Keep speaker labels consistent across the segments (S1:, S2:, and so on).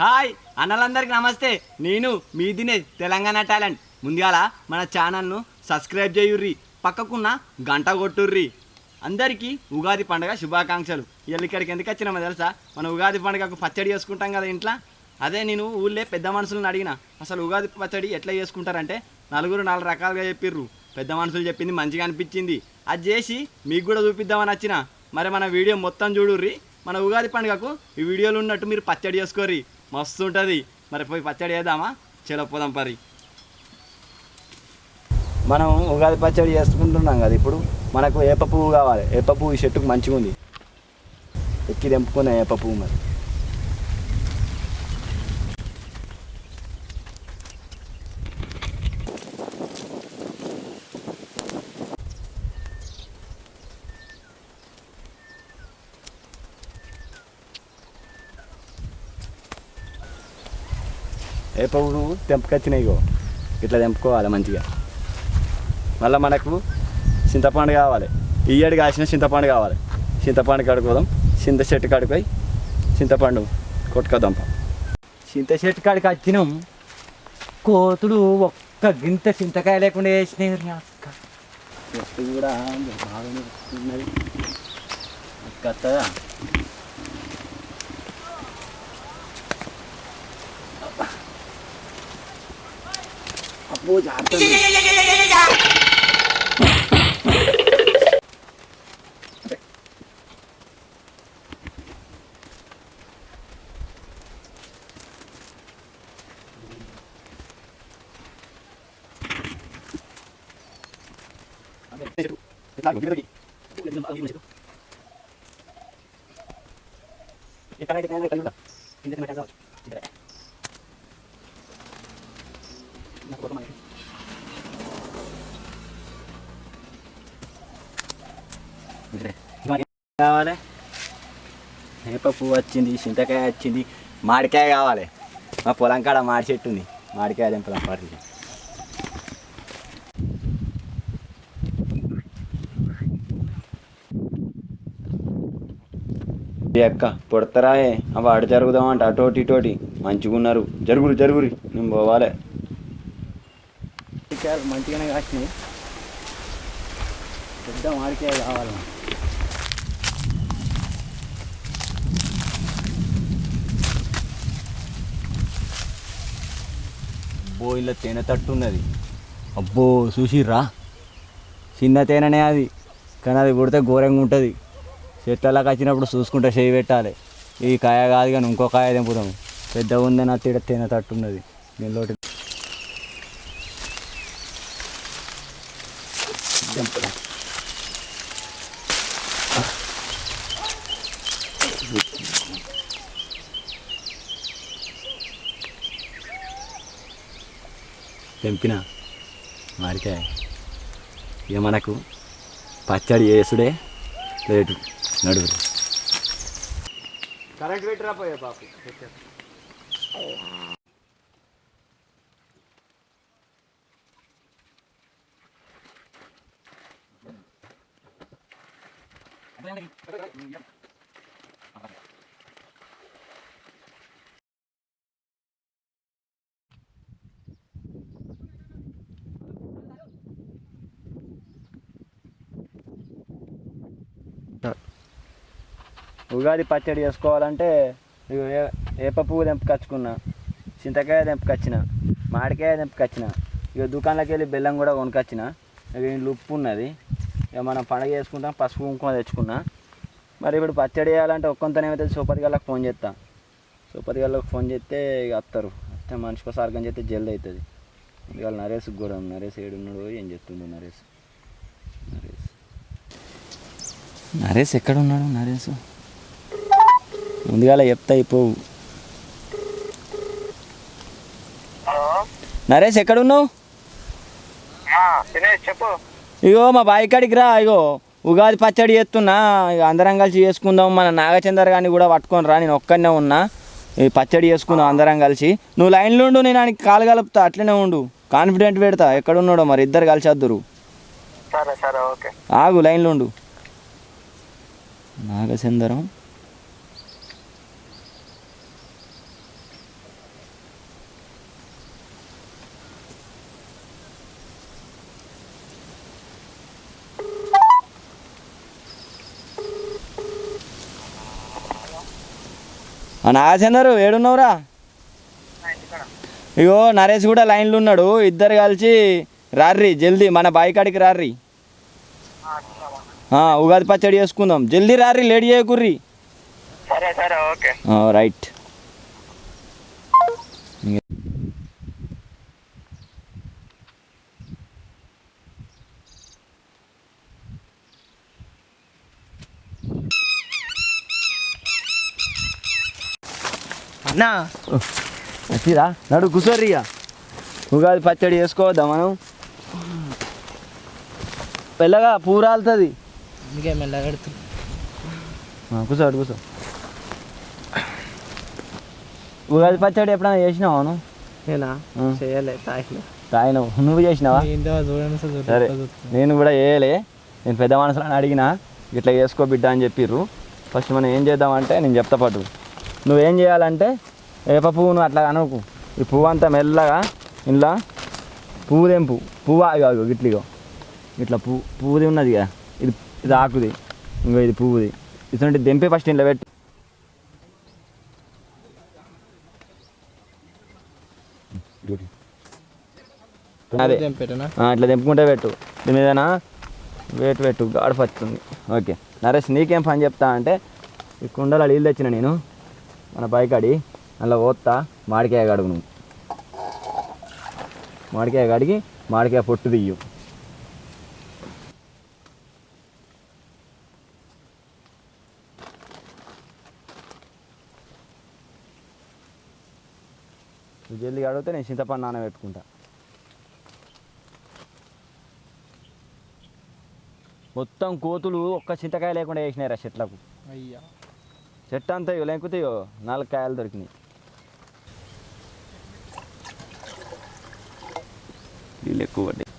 S1: Hi అన్నలందరికీ నమస్తే. నేను మీ Dinesh Telangana talent. ముందుగాల మన ఛానల్ను సబ్స్క్రైబ్ చేయుర్రి. పక్కకున్న గంట కొట్టుర్రి. అందరికీ ఉగాది పండుగ శుభాకాంక్షలు. ఇవాళ ఇక్కడికి ఎందుకు వచ్చినామో తెలుసా? మన ఉగాది పండుగకు పచ్చడి చేసుకుంటాం కదా ఇంట్లో? అదే నేను ఊళ్ళే పెద్ద మనుషులను అడిగిన. అసలు ఉగాది పచ్చడి ఎట్లా చేసుకుంటారంటే నలుగురు నాలుగు రకాలుగా చెప్పిర్రు. పెద్ద మనుషులు చెప్పింది మంచిగా అనిపించింది. అది చేసి మీకు కూడా చూపిద్దామని వచ్చిన. మరి మన వీడియో మొత్తం చూడుర్రి. మన ఉగాది పండుగకు ఈ వీడియోలు ఉన్నట్టు మీరు పచ్చడి చేసుకోర్రి. మస్తు ఉంటుంది మరి పోయి పచ్చడి చేద్దామా? చలో పోదాం పరి. మనం ఉగాది పచ్చడి చేసుకుంటున్నాం కదా ఇప్పుడు. మనకు ఏప పువ్వు కావాలి. ఏప పువ్వు ఈ చెట్టుకు మంచిగా ఉంది ఎక్కి తెంపుకున్న ఏప పువ్వు మరి. ఏ పువ్వు తెంపుకొచ్చినాయి ఇట్లా తెంపుకోవాలి మంచిగా. మళ్ళీ మనకు చింతపండు కావాలి. ఇయ్యడు కాసిన చింతపండు కావాలి. చింతపండు కడుకోదాం చింత చెట్టు కాడిపోయి చింతపండు కొట్టుకోదాం చింత చెట్టు కాడికి వచ్చినాం. కోతుడు ఒక్క గింత చింతకాయ లేకుండా వేసినాయి అక్క. చెట్టు కూడా బాగానే వస్తున్నది కత్తదా 보자. Kita kan kita kan kita kan kita kan kita kan కావాలి వేప పువ్వు వచ్చింది చింతకాయ వచ్చింది మాడికాయ కావాలి. మా పొలం కాడ మాడి చెట్టు ఉంది. మాడికాయ తెంపదాం పాటి అక్క పుడతరాయే. అవి అటు జరుగుదామంట అటోటి ఇటోటి మంచిగా ఉన్నారు. జరుగురు జరుగురి. నేను పోవాలి. మంచిగానే కాసినాయి. పెద్ద మామిడికాయ కావాలి అబ్బో ఇలా తేనె తట్టు ఉన్నది అబ్బో చూసిర్రా? చిన్న తేనెనే అది. కానీ అది కొడితే ఘోరంగా ఉంటుంది. చెట్లలోకి వచ్చినప్పుడు చూసుకుంటే చేయి పెట్టాలి. ఈ కాయ కాదు కానీ ఇంకో కాయ తెంపుతాం పెద్ద ఉందని నా తేనె తట్టు ఉన్నది దీనిలోటి తెంపిన మాడికాయ ఇక మనకు పచ్చడి చేసుడే లేటు నడువు కరెంట్ పెట్టరా పోయా బాపు? ఉగాది పచ్చడి చేసుకోవాలంటే ఇగో ఏప పువ్వు తెంపుకొచ్చుకున్నా చింతకాయ తెంపుకొచ్చిన మామిడికాయ తెంపుకొచ్చిన ఇక దుకాణంలోకి వెళ్ళి బెల్లం కూడా కొనుకొచ్చిన ఇక ఇంట్లో ఉప్పు ఉన్నది. ఇక మనం పండగ చేసుకుంటాం పసుపు కుంకుమ తెచ్చుకున్నా. మరి ఇప్పుడు పచ్చడి చేయాలంటే ఒక్కొంతనేమైతే సూపర్ గల్లకు ఫోన్ చేస్తా. సూపర్ గల్లకు ఫోన్ చేస్తే ఇక వస్తారు వస్తే మనిషికి ఒకసారి అర్థం చేస్తే జల్ది అవుతుంది ఇవాళ నరేష్ కూడా నరేష్ ఏడున్నాడు ఏం చెప్తుండు నరేష్? నరేష్. నరేష్ ఎక్కడ ఉన్నాడు నరేష్? ముందుగాల చెప్తా అయిపోవు నరేష్ ఎక్కడున్నావు? ఇగో మా బావి కాడికి రా ఇగో. ఉగాది పచ్చడి చేస్తున్నా ఇక అందరం కలిసి చేసుకుందాం మన నాగచందర్ గారిని కూడా పట్టుకొని రా నేను ఒక్కనే ఉన్నా. ఈ పచ్చడి చేసుకుందాం అందరం కలిసి. నువ్వు లైన్లో ఉండు నేను ఆయనకి కాలు కలుపుతా అట్లనే ఉండు. కాన్ఫిడెంట్ పెడతా ఎక్కడున్నాడో మరి ఇద్దరు కలిసి వద్దురు
S2: సరే సరే ఓకే.
S1: ఆగు లైన్లో ఉండు. నాగచందరం. నాగచందరు ఏడున్నావురా? ఇగో నరేష్ కూడా లైన్లో ఉన్నాడు. ఇద్దరు కలిసి రార్రి జల్దీ మన బాయి కాడికి రార్రి. ఉగాది పచ్చడి చేసుకుందాం. జల్దీ రార్రి లేట్ చేయకుర్రి. రైట్.
S3: అన్నా
S1: వచ్చిరా. నడు కూర్చోర్రి ఇక ఉగాది పచ్చడి చేసుకోవద్దా మనం? పెళ్ళగా పూరాలుతుంది
S3: అందుకే మెల్లగడుతుంది
S1: కూర్చో అటు కూర్చో ఉగాది పచ్చడి ఎప్పుడైనా చేసినావా నువ్వు?
S3: నేనా. చేయలే తాగిన.
S1: తాగినావు? నువ్వు చేసినావా?
S3: సార్
S1: నేను కూడా వేయలే నేను పెద్ద మనసులను అడిగినా ఇట్లా చేసుకో బిడ్డ అని చెప్పిర్రు. ఫస్ట్ మనం ఏం చేద్దామంటే నేను చెప్తా పట్టు నువ్వేం చేయాలంటే వేప పువ్వును అట్లా అనుకు ఈ పువ్వు అంతా మెల్లగా ఇంట్లో పువ్వు తెంపు. పువ్వు? ఇగో ఇగో ఇట్లిగో ఇట్లా పువ్వు పువ్వుది ఉన్నది కదా ఇది ఇది ఆకుది. ఇంకో ఇది పువ్వుది. ఇటువంటి దెంపే ఫస్ట్ ఇంట్లో పెట్టు. అదే. ఇట్లా తెంపుకుంటే పెట్టు. దీని మీదనా వేటు పెట్టు. గాడు పచ్చుతుంది ఓకే. నరేష్ నీకేం పని చెప్తా అంటే ఈ కుండలో నీళ్ళు తెచ్చిన నేను. మన పైకాడి అలా పోతా మాడికాయ కడుగు నువ్వు. మాడికాయ కడిగి మాడికాయ పొట్టు తీయు. నువ్వు జల్దీ కడిగితే నేను చింతపండు నానబెట్టుకుంటా మొత్తం కోతులు ఒక్క చింతకాయ లేకుండా వేసినాయి రా చెట్లకు.
S3: అయ్యా.
S1: చెట్టు అంతా ఇవి లేకపోతే నాలుగు కాయలు దొరికినాయి. వీళ్ళు ఎక్కువ పడ్డాయి.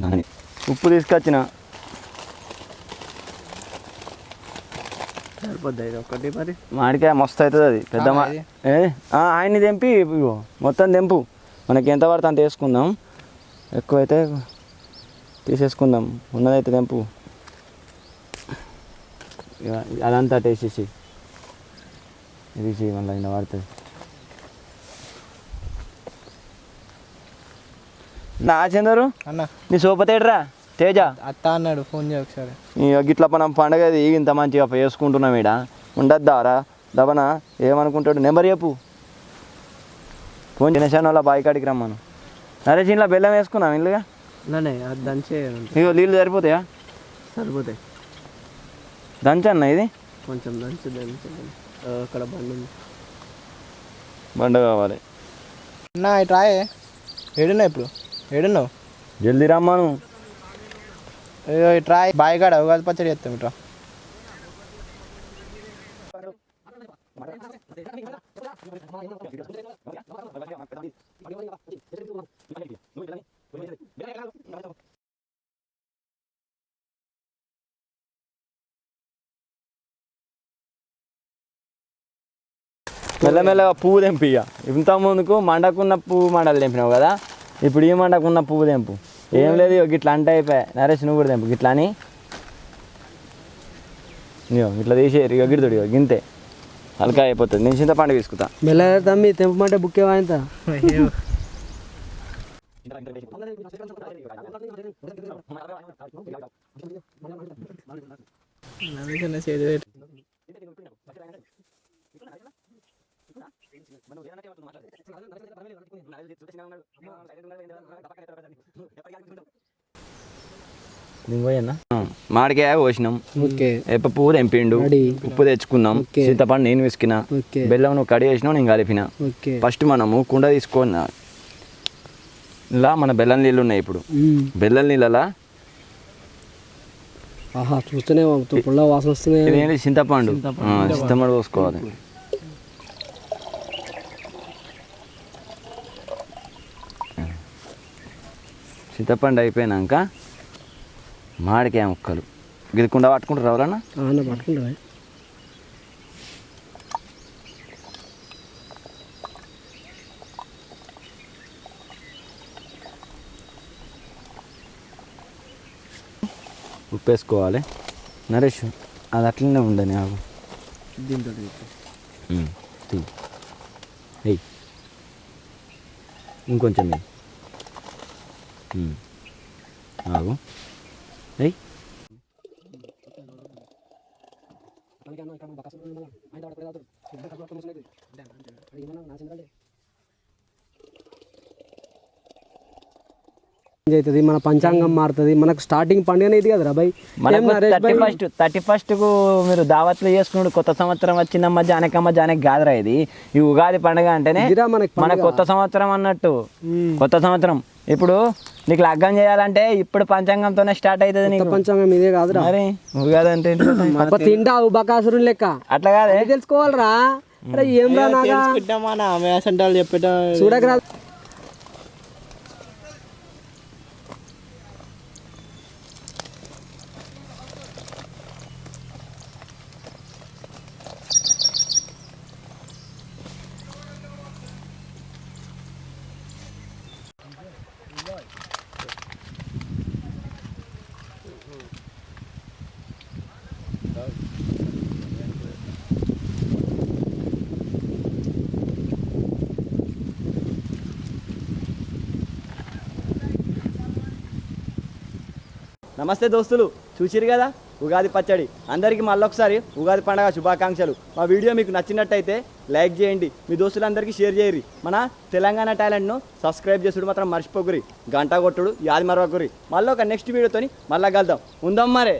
S1: దాని ఉప్పు తీసుకొచ్చిన.
S3: ఒకటి మరి?
S1: మామిడికాయ మస్తు అవుతుంది అది. పెద్ద? ఏ? ఆయన్ని తెంపి ఇగో మొత్తం తెంపు. మనకి ఎంత పడితే అంత వేసుకుందాం. ఎక్కువైతే తీసేసుకుందాం. ఉన్నదైతే తెంపు. ఇక అదంతా టేసేసి ఇది చేయి మళ్ళీ ఇలా పడుతుంది నా చందరు
S3: అన్న.
S1: నీ సోపతేడ్రా తేజ.
S3: అత్త అన్నాడు ఫోన్ చేయ ఒకసారి.
S1: ఇక గిట్ల మనం పండగ ఇంత మంచిగా చేసుకుంటున్నాం ఈడ. ఉండద్దారా? దవన ఏమనుకుంటాడు? నెంబర్ చెప్పు. ఫోన్ చేసాను వాళ్ళ బాయి కాడికి రమ్మను. నరేష్ ఇంట్లో బెల్లం వేసుకున్నాం ఇల్లుగా
S3: దంచే
S1: ఇగో నీళ్ళు సరిపోతాయా?
S3: సరిపోతాయి.
S1: దంచన్న ఇది?
S3: కొంచెం దంచి దంచి అక్కడ బండి ఉంది.
S1: బండ కావాలి.
S3: అన్నా ఇటు రాయే. ఏడున్నావు ఇప్పుడు? ఏడున్నావు?
S1: జల్దీ రమ్మను
S3: ఇగో ఇటు రాయి. బాయ్ కాడ ఉగాది పచ్చడి చేస్తాం ఇట్రా
S1: మెల్లమెల్లగా పువ్వు తెంపు ఇక. ఇంత ముందుకు మండకున్న పువ్వు మండలు తెంపినావు కదా ఇప్పుడు ఈ మండకున్న పువ్వు తెంపు. ఏం లేదు ఇగో గిట్లా అంటే అయిపోయా. నరేష్ నువ్వు కూడా తెంపు గిట్లా అని. ఇగో ఇట్లా తీసేయరు ఇక గిడుతుడు ఇగో గింతే. హల్కా అయిపోతుంది. నేను చింతపండు తీసుకుంటా.
S4: మెల్లగా తమ్మి తెంపమంటే బుక్కే వాయింత.
S3: అయ్యో. నవ్వేసిన చేతి
S1: కోసినాం.
S4: ఓకే.
S1: ఎప్ప పువ్వు తెంపిండు. ఉప్పు తెచ్చుకున్నాం. చింతపండు నేను విసికిన బెల్లం నువ్వు కడి వేసినావు నేను కలిపిన. ఫస్ట్ మనము కుండ తీసుకొని ఇలా మన బెల్లం నీళ్ళు ఉన్నాయి ఇప్పుడు. బెల్లం నీళ్ళలా?
S4: ఆహా చూస్తేనే పుల్ల వాసన వస్తున్నాయి
S1: చింతపండు. చింతపండు. పోసుకోవాలి చింతపండు అయిపోయినాక మామిడికాయ ముక్కలు. ఇది కుండ పట్టుకుంటారు ఎవరన్నా?
S4: పట్టుకుంటా
S1: ఉప్పు వేసుకోవాలి నరేష్ అది అట్లనే ఉండని ఆగు
S3: దీంతో
S1: ആകും ഏയ് കളിക്കാൻ നോക്കാം ബക്കാസ് അതിൻ്റെ അവിടെ പ്രേതാത്തും ബക്കാസ് നോക്കാൻ മനസ്സിലായി
S4: అవుతుంది మన పంచాంగం మారుతుంది మనకు స్టార్టింగ్ పండుగనే ఇది
S5: మనకు
S4: నరేష్
S5: థర్టీ? ఫస్ట్ థర్టీ ఫస్ట్కు మీరు దావత్లు చేసుకున్నాడు కొత్త సంవత్సరం వచ్చిందమ్మ జానకమ్మ జానకి కాదురా ఇది. ఈ ఉగాది పండుగ అంటేనే మన
S4: పండుగ.
S5: కొత్త సంవత్సరం అన్నట్టు. కొత్త సంవత్సరం. ఇప్పుడు నీకు లగ్గం చేయాలంటే ఇప్పుడు పంచాంగంతోనే స్టార్ట్ అవుతుంది నీకు.
S4: పంచాంగం ఇదే కాదురా.
S5: మరి ఉగాది అంటే ఏంటి?
S4: అప్ప తింటావు బకాసురుని లెక్క.
S5: అట్లా కాదే.
S4: తెలుసుకోవాలిరా. అరే ఏం రా నాగా
S3: చెప్పేట.
S4: చూడకరా.
S1: నమస్తే దోస్తులు చూసిరు కదా? ఉగాది పచ్చడి. అందరికీ మళ్ళొకసారి ఉగాది పండగ శుభాకాంక్షలు. మా వీడియో మీకు నచ్చినట్టయితే లైక్ చేయండి. మీ దోస్తులందరికీ షేర్ చేయరి మన తెలంగాణ టాలెంట్ను సబ్స్క్రైబ్ చేసుడు మాత్రం మర్చిపోకురి గంట కొట్టుడు యాది మరవకురి మళ్ళీ ఒక నెక్స్ట్ వీడియోతోని మళ్ళా కలుద్దాం. ఉందాం మరే?